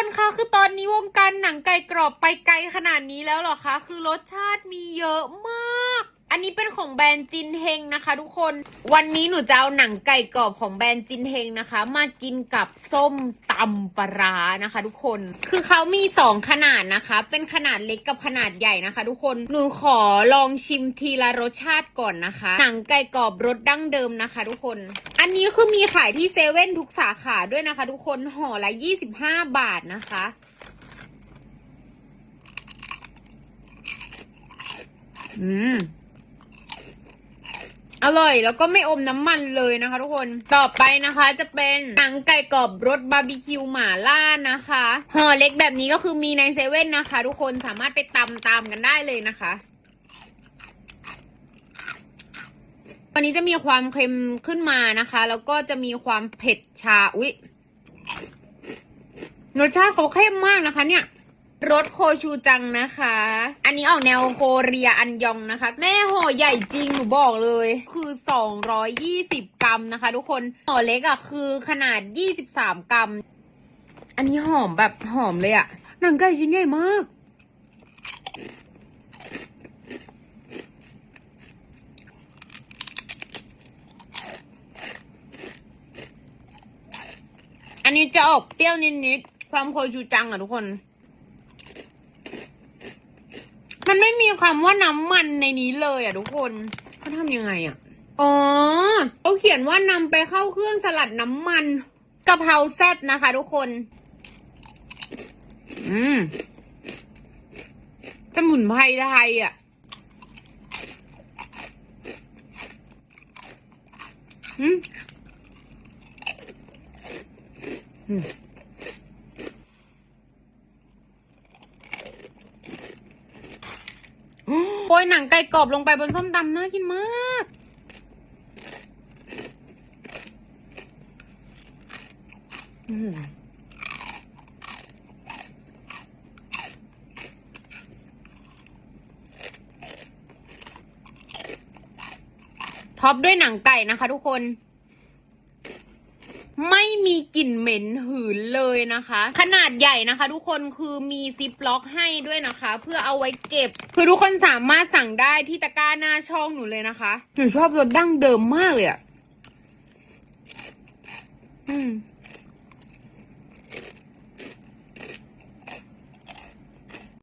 คนคะคือตอนนี้วงการหนังไก่กรอบไปไกลขนาดนี้แล้วหรอคะ คือรสชาติมีเยอะมาก อันนี้เป็นของแบรนด์จินเฮงนะคะ ทุกคน วันนี้หนูจะเอาหนังไก่กรอบของแบรนด์จินเฮงนะคะ มากินกับส้มตำปลาร้านะคะ ทุกคน คือเขามีสองขนาดนะคะ เป็นขนาดเล็กกับขนาดใหญ่นะคะ ทุกคน หนูขอลองชิมทีละรสชาติก่อนนะคะ หนังไก่กรอบรสดั้งเดิมนะคะ ทุกคน อันนี้คือมีขายที่เซเว่นทุกสาขาด้วยนะคะ ทุกคน ห่อละ25บาทนะคะอืม อร่อยแล้วก็ไม่อมน้ำมันเลยนะคะทุกคน ต่อไปนะคะจะเป็นหนังไก่กรอบรสบาร์บีคิวหม่าล่านะคะห่อเล็กแบบนี้ก็คือมีในเซเว่นนะคะ ทุกคนสามารถไปตำตามกันได้เลยนะคะวันนี้จะมีความเค็มขึ้นมานะคะ แล้วก็จะมีความเผ็ดชา อุ๊ยรสชาติเขาเข้มมากนะคะเนี่ย รสโคชูจังนะคะ อันนี้ออกแนวโคเรียอันยองนะคะ แม่ห่อใหญ่จริงหนูบอกเลย คือ 220 กรัมนะคะ ทุกคนห่อเล็กอะ่ะคือขนาด 23 กรัม อันนี้หอมแบบหอมเลยอะ่ะ หนังไก่ชิ้นใหญ่มาก อันนี้จะออกเปรี้ยวนิดๆความโคชูจังอะทุกคน มันไม่มีความว่าน้ำมันในนี้เลยอะทุกคนเขาทำยังไงอะ อ๋อเขาเขียนว่านำไปเข้าเครื่องสลัดน้ำมันกะเพราแซ่บนะคะ ทุกคน อืมสมุนไพรไทยอะอืมอืม โปรยหนังไก่กรอบลงไปบนส้มตำน่ากินมาก ท็อปด้วยหนังไก่นะคะทุกคน ไม่มีกลิ่นเหม็นหืนเลยนะคะ ขนาดใหญ่นะคะ ทุกคนคือมีซิปล็อกให้ด้วยนะคะ เพื่อเอาไว้เก็บ คือทุกคนสามารถสั่งได้ที่ตะกร้าหน้าช่องหนูเลยนะคะหนูชอบรสดั้งเดิมมากเลยอะ่ะ อืม